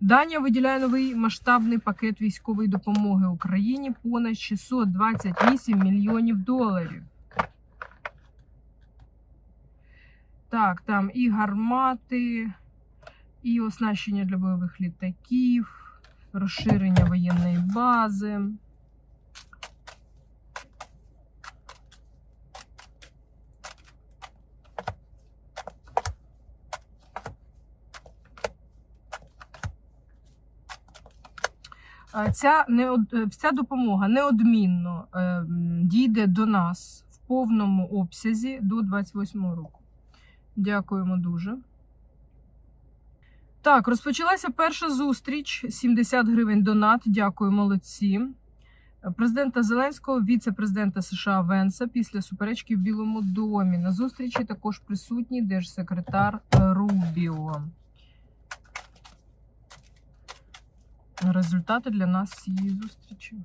Данія виділяє новий масштабний пакет військової допомоги Україні понад 628 мільйонів доларів. Так, там і гармати, і оснащення для бойових літаків, розширення воєнної бази. Ця, неод- е, ця допомога неодмінно е, дійде до нас в повному обсязі до 28 року. Дякуємо дуже. Так, розпочалася перша зустріч. 70 гривень донат. Дякую, молодці. Президента Зеленського, віце-президента США Венса після суперечки в Білому домі. На зустрічі також присутній держсекретар Рубіо. Результати для нас цієї зустрічі.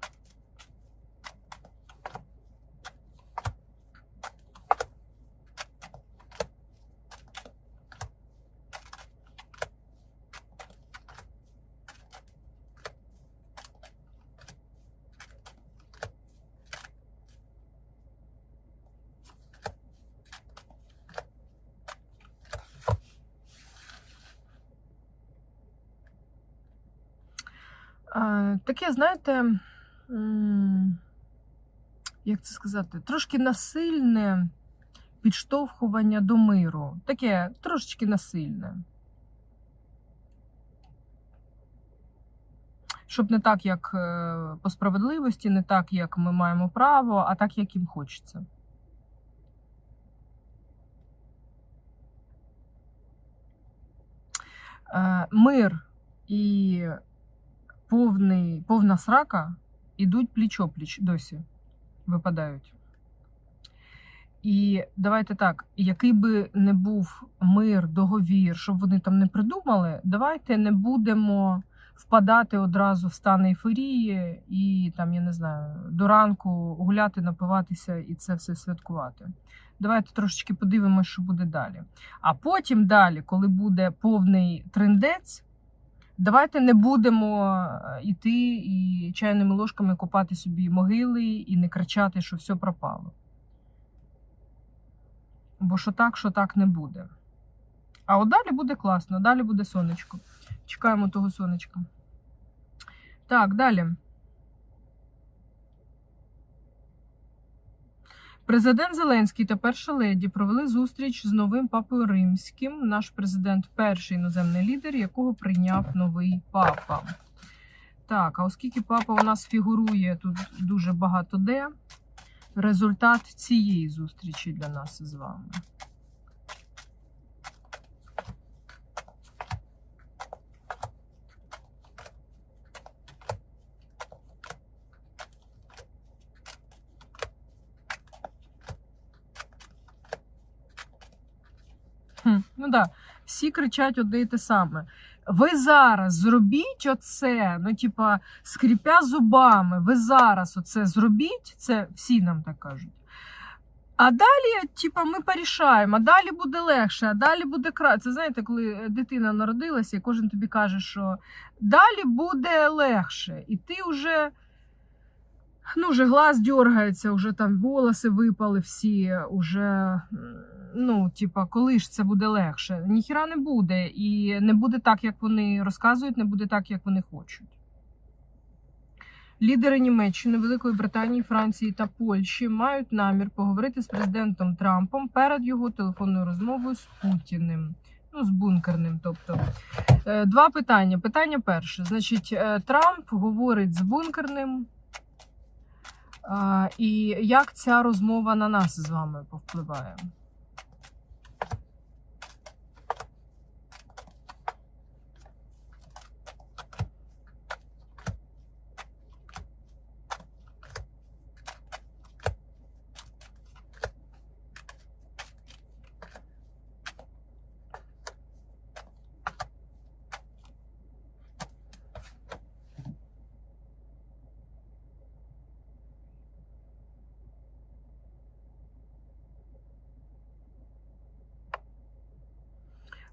Таке, знаєте, як це сказати, трошки насильне підштовхування до миру. Таке трошечки насильне. Щоб не так, як е, по справедливості, не так, як ми маємо право, а так, як їм хочеться. Е, Мир і повний, повна срака ідуть пліч-опліч досі випадають. І давайте так, який би не був мир, договір, щоб вони там не придумали, давайте не будемо впадати одразу в стан ейфорії і там, я не знаю, до ранку гуляти, напиватися і це все святкувати. Давайте трошечки подивимося, що буде далі. А потім далі, коли буде повний трендець, Давайте не будемо йти і чайними ложками копати собі могили і не кричати, що все пропало. Бо що так, що так не буде. А от далі буде класно, далі буде сонечко. Чекаємо того сонечка. Так, далі. Президент Зеленський та перша леді провели зустріч з новим папою римським. Наш президент перший іноземний лідер, якого прийняв новий папа. Так, а оскільки папа у нас фігурує тут дуже багато де, результат цієї зустрічі для нас з вами. Ну всі кричать одне й те саме. Ви зараз зробіть оце, ну, типа, скріпя зубами, ви зараз оце зробіть, це всі нам так кажуть. А далі, типа, ми порішаємо, а далі буде легше, а далі буде краще. Це знаєте, коли дитина народилася, і кожен тобі каже, що далі буде легше, і ти вже. Ну, вже глаз дергається, вже там волоси випали всі, уже, ну, типа, коли ж це буде легше? Ніхіра не буде. І не буде так, як вони розказують, не буде так, як вони хочуть. Лідери Німеччини, Великої Британії, Франції та Польщі мають намір поговорити з президентом Трампом перед його телефонною розмовою з Путіним. Ну, з бункерним. Тобто, Е, два питання. Питання перше. Значить, е, Трамп говорить з бункерним. І як ця розмова на нас з вами повпливає?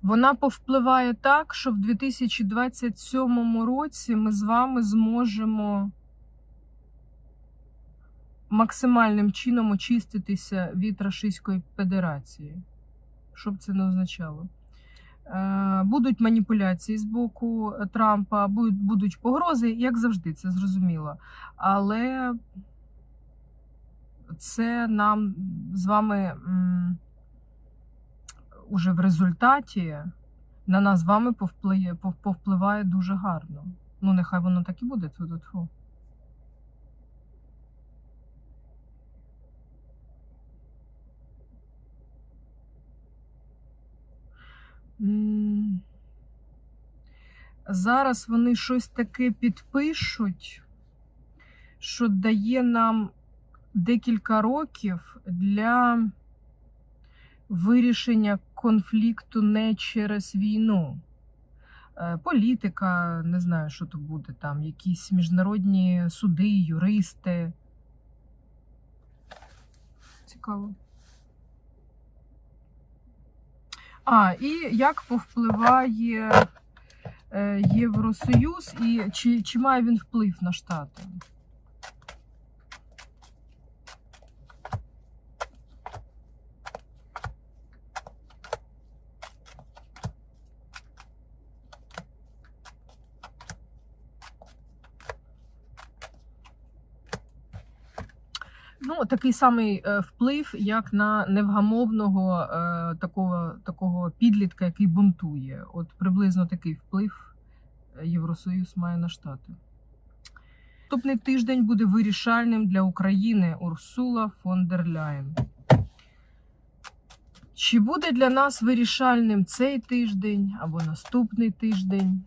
Вона повпливає так, що в 2027 році ми з вами зможемо максимальним чином очиститися від Російської Федерації. Що б це не означало? Е, Будуть маніпуляції з боку Трампа, будуть, погрози, як завжди, це зрозуміло. Але це нам з вами уже в результаті на нас з вами повпливає, повпливає дуже гарно. Ну, нехай воно так і буде. М. Зараз вони щось таке підпишуть, що дає нам декілька років для вирішення конфлікту не через війну. Е, Політика, не знаю, що то буде там, якісь міжнародні суди, юристи. Цікаво. А, і як повпливає е, Євросоюз, і чи, чи має він вплив на Штати? Ну, такий самий е, вплив, як на невгамовного е, такого, такого підлітка, який бунтує. От приблизно такий вплив е, Євросоюз має на Штати. Наступний тиждень буде вирішальним для України Урсула фон дер Ляєн. Чи буде для нас вирішальним цей тиждень або наступний тиждень?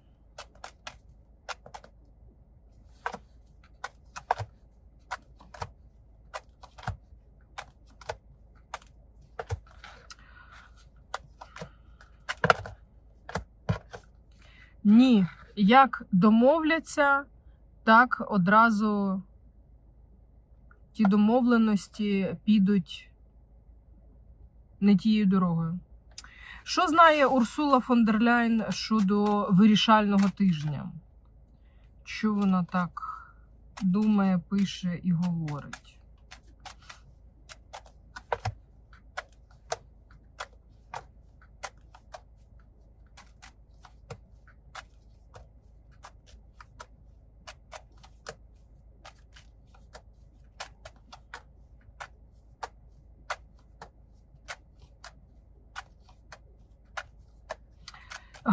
Ні. Як домовляться, так одразу ті домовленості підуть не тією дорогою. Що знає Урсула фон дер Ляйн щодо вирішального тижня? Що вона так думає, пише і говорить?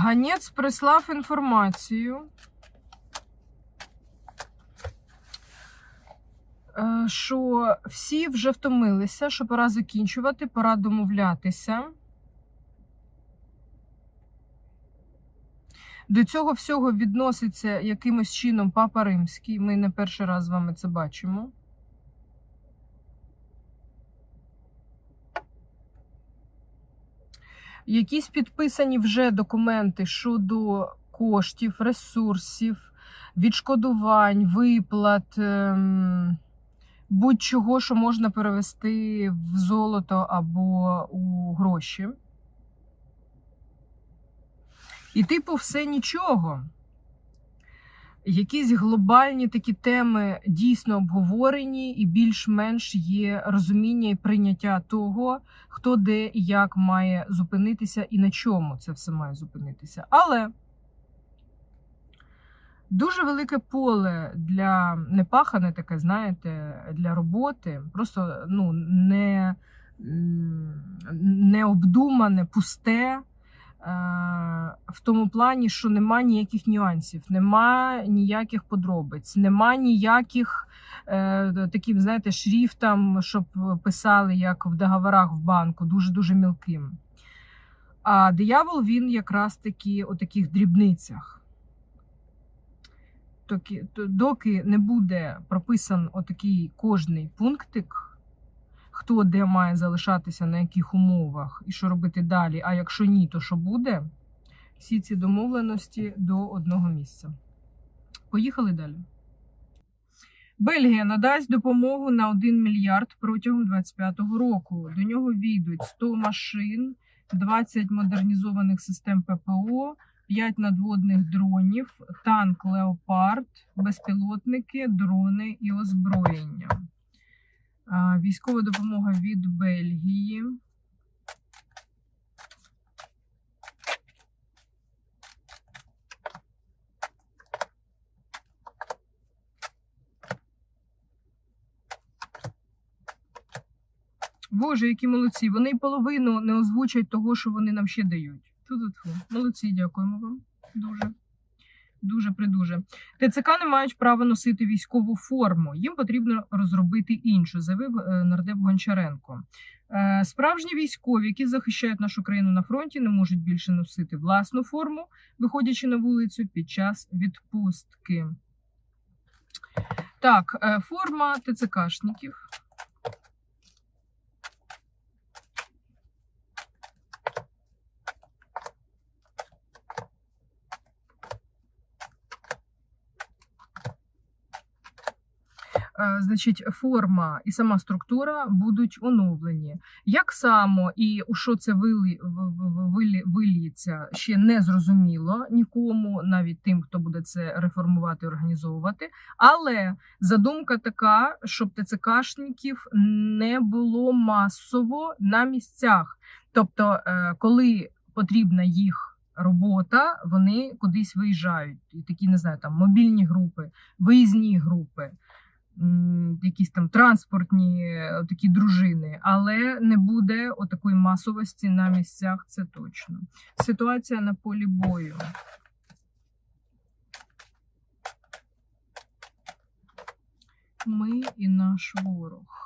Ганець прислав інформацію, е, що всі вже втомилися, що пора закінчувати, пора домовлятися. До цього всього відноситься якимось чином Папа Римський. Ми не перший раз з вами це бачимо. Якісь підписані вже документи щодо коштів, ресурсів, відшкодувань, виплат, ем, будь-чого, що можна перевести в золото або у гроші. І, типу, все нічого. Якісь глобальні такі теми дійсно обговорені, і більш-менш є розуміння і прийняття того, хто де і як має зупинитися і на чому це все має зупинитися. Але дуже велике поле для непахане таке, знаєте, для роботи, просто ну, не, м, необдумане, пусте. Е, В тому плані, що нема ніяких нюансів, нема ніяких подробиць, нема ніяких е, таким, знаєте, шрифтом, щоб писали, як в договорах в банку, дуже-дуже мілким. А диявол він якраз таки у таких дрібницях. Доки не буде прописан отакий кожний пунктик, хто де має залишатися, на яких умовах і що робити далі, а якщо ні, то що буде? Всі ці домовленості до одного місця. Поїхали далі. Бельгія надасть допомогу на 1 мільярд протягом 2025 року. До нього війдуть 100 машин, 20 модернізованих систем ППО, 5 надводних дронів, танк Леопард, безпілотники, дрони і озброєння. Військова допомога від Бельгії. Боже, які молодці. Вони половину не озвучать того, що вони нам ще дають. Ту-ту-ту. Молодці, дякуємо вам. Дуже. Дуже придуже. ТЦК не мають права носити військову форму. Їм потрібно розробити іншу, заявив е, нардеп Гончаренко. Е, Справжні військові, які захищають нашу країну на фронті, не можуть більше носити власну форму, виходячи на вулицю під час відпустки. Так, е, форма ТЦКшників. Е, Значить, форма і сама структура будуть оновлені. Як само і у що це вили, в- в- вилі- виліється, ще не зрозуміло нікому, навіть тим, хто буде це реформувати організовувати. Але задумка така, щоб ТЦКшників не було масово на місцях. Тобто, е, коли потрібна їх робота, вони кудись виїжджають. І такі, не знаю, там мобільні групи, виїзні групи якісь там транспортні е, такі дружини, але не буде отакої масовості на місцях, це точно. Ситуація на полі бою. Ми і наш ворог.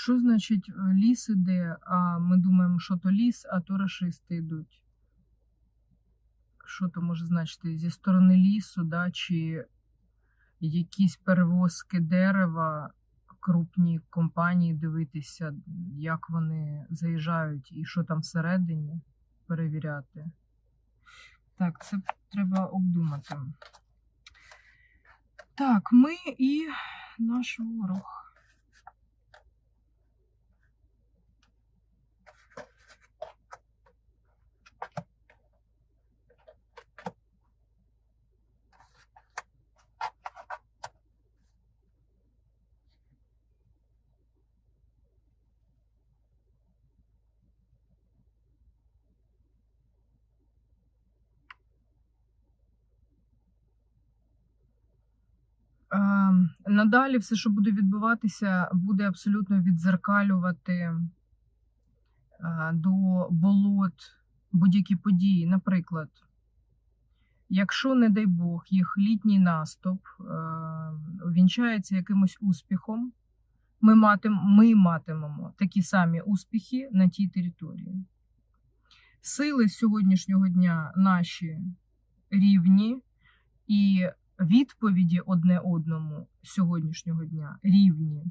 Що значить е, ліс іде, а ми думаємо, що то ліс, а то рашисти йдуть. Що то може значити зі сторони лісу, да, чи якісь перевозки дерева, крупні компанії дивитися, як вони заїжджають і що там всередині перевіряти. Так, це треба обдумати. Так, ми і наш ворог. Е, Надалі все, що буде відбуватися, буде абсолютно відзеркалювати е, до болот будь-які події. Наприклад, якщо, не дай Бог, їх літній наступ е, увінчається якимось успіхом, ми, матим, ми матимемо такі самі успіхи на тій території. Сили сьогоднішнього дня наші рівні і відповіді одне одному сьогоднішнього дня рівні.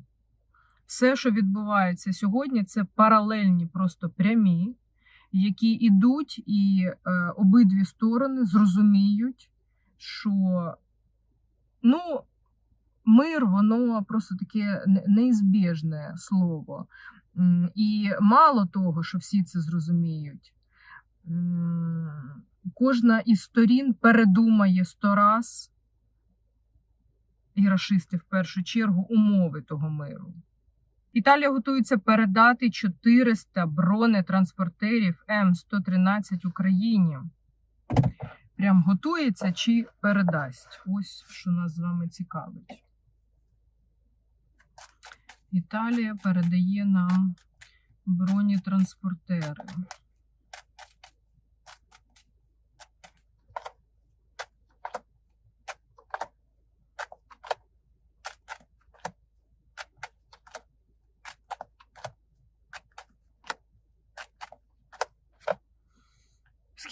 Все, що відбувається сьогодні, це паралельні, просто прямі, які йдуть, і е, обидві сторони зрозуміють, що ну, мир, воно просто таке неізбіжне слово. І мало того, що всі це зрозуміють. Кожна із сторін передумає сто раз, і рашисти в першу чергу, умови того миру. Італія готується передати 400 бронетранспортерів М113 Україні. Прям готується чи передасть? Ось що нас з вами цікавить. Італія передає нам бронетранспортери.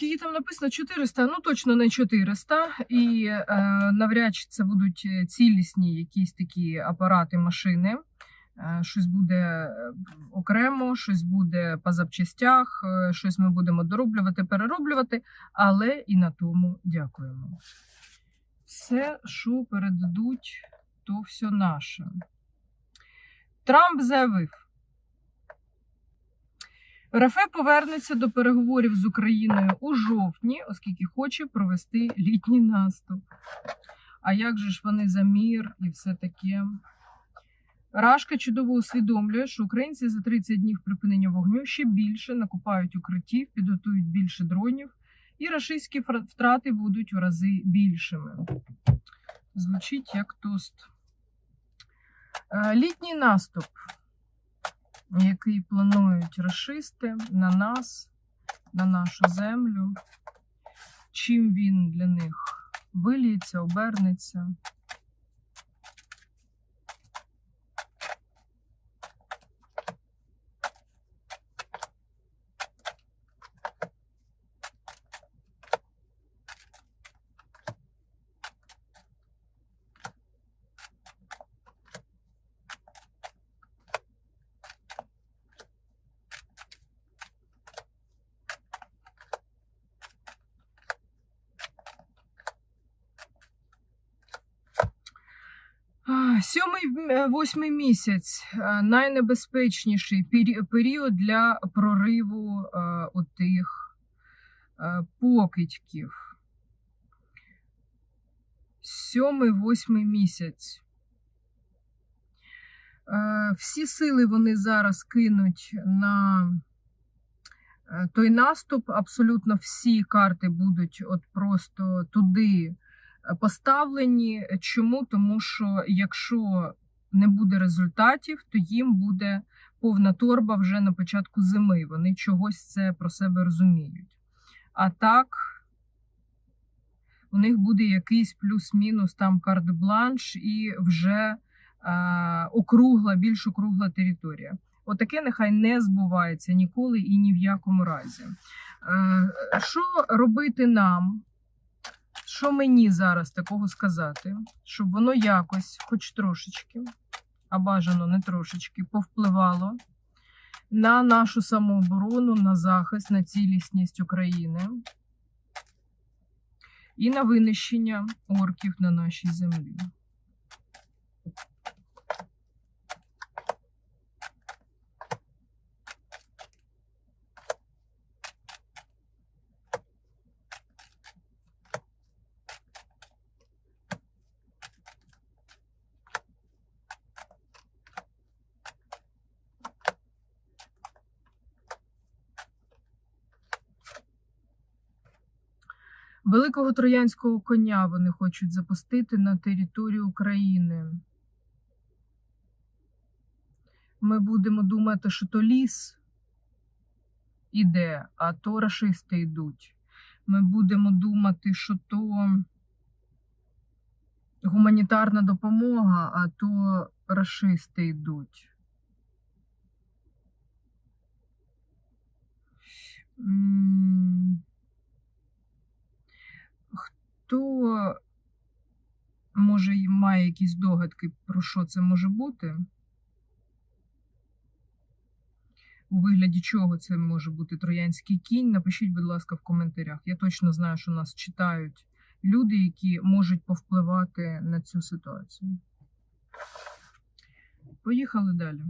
Скільки там написано 400, ну точно не 400. І е, навряд чи це будуть е, цілісні якісь такі апарати, машини. Е, Щось буде е, окремо, щось буде по запчастях, щось ми будемо дороблювати, перероблювати, але і на тому дякуємо. Все, що передадуть, то все наше. Трамп заявив. РФ повернеться до переговорів з Україною у жовтні, оскільки хоче провести літній наступ. А як же ж вони за мір і все таке? Рашка чудово усвідомлює, що українці за 30 днів припинення вогню ще більше накопають укриттів, підготують більше дронів, і рашистські втрати будуть в рази більшими. Звучить як тост. Е, Літній наступ, який планують расисти на нас, на нашу землю. Чим він для них виліється, обернеться? А, Сьомий е, місяць е, найнебезпечніший період для прориву е, отих покидьків. Сьомий восьмий місяць. Всі сили вони зараз кинуть на той наступ. Абсолютно всі карти будуть от просто туди поставлені. Чому? Тому що якщо не буде результатів, то їм буде повна торба вже на початку зими. Вони чогось це про себе розуміють. А так, у них буде якийсь плюс-мінус там карт-бланш і вже е, округла, більш округла територія. Отаке нехай не збувається ніколи і ні в якому разі. Е, Що робити нам? Що мені зараз такого сказати, щоб воно якось, хоч трошечки, а бажано не трошечки, повпливало на нашу самооборону, на захист, на цілісність України і на винищення орків на нашій землі. Великого троянського коня вони хочуть запустити на територію України. Ми будемо думати, що то ліс іде, а то рашисти йдуть. Ми будемо думати, що то гуманітарна допомога, а то рашисти йдуть. М, Хто може має якісь догадки, про що це може бути? У вигляді чого це може бути троянський кінь? Напишіть, будь ласка, в коментарях. Я точно знаю, що нас читають люди, які можуть повпливати на цю ситуацію. Поїхали далі.